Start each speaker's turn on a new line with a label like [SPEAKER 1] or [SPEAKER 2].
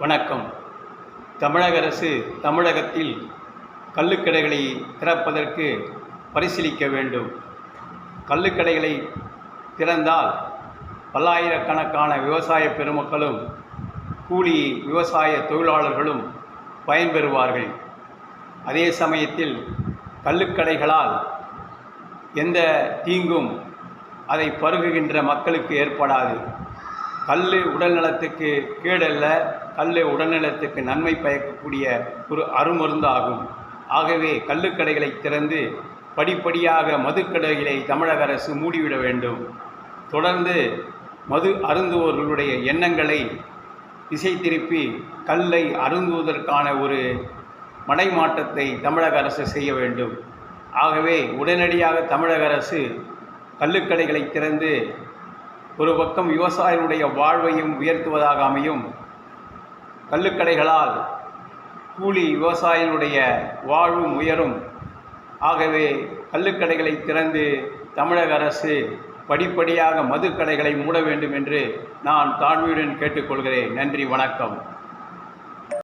[SPEAKER 1] வணக்கம். தமிழக அரசு தமிழகத்தில் கள்ளுக்கடைகளை திறப்பதற்கு பரிசீலிக்க வேண்டும். கள்ளுக்கடைகளை திறந்தால் பல்லாயிரக்கணக்கான விவசாய பெருமக்களும் கூலி விவசாய தொழிலாளர்களும் பயன்பெறுவார்கள். அதே சமயத்தில் கள்ளுக்கடைகளால் எந்த தீங்கும் அதை பருகுகின்ற மக்களுக்கு ஏற்படாது. கல் உடல் நலத்துக்கு கேடல்ல கல் உடல்நலத்துக்கு நன்மை பயக்கக்கூடிய ஒரு அருமருந்து ஆகும் ஆகவே கல்லுக்கடைகளை திறந்து படிப்படியாக மதுக்கடைகளை தமிழக அரசு மூடிவிட வேண்டும். தொடர்ந்து மது அருந்துவோர்களுடைய எண்ணங்களை திசை திருப்பி கல்லை அருந்துவதற்கான ஒரு மடைமாற்றத்தை தமிழக அரசு செய்ய வேண்டும். ஆகவே உடனடியாக தமிழக அரசு கல்லுக்கடைகளை திறந்து ஒரு பக்கம் விவசாயிகளுடைய வாழ்வையும் உயர்த்துவதாக அமையும். கள்ளுக்கடைகளால் கூலி விவசாயிகளுடைய வாழ்வும் உயரும். ஆகவே கள்ளுக்கடைகளை திறந்து தமிழக அரசு படிப்படியாக மதுக்கடைகளை மூட வேண்டும் என்று நான் தாழ்மையுடன் கேட்டுக்கொள்கிறேன். நன்றி வணக்கம்.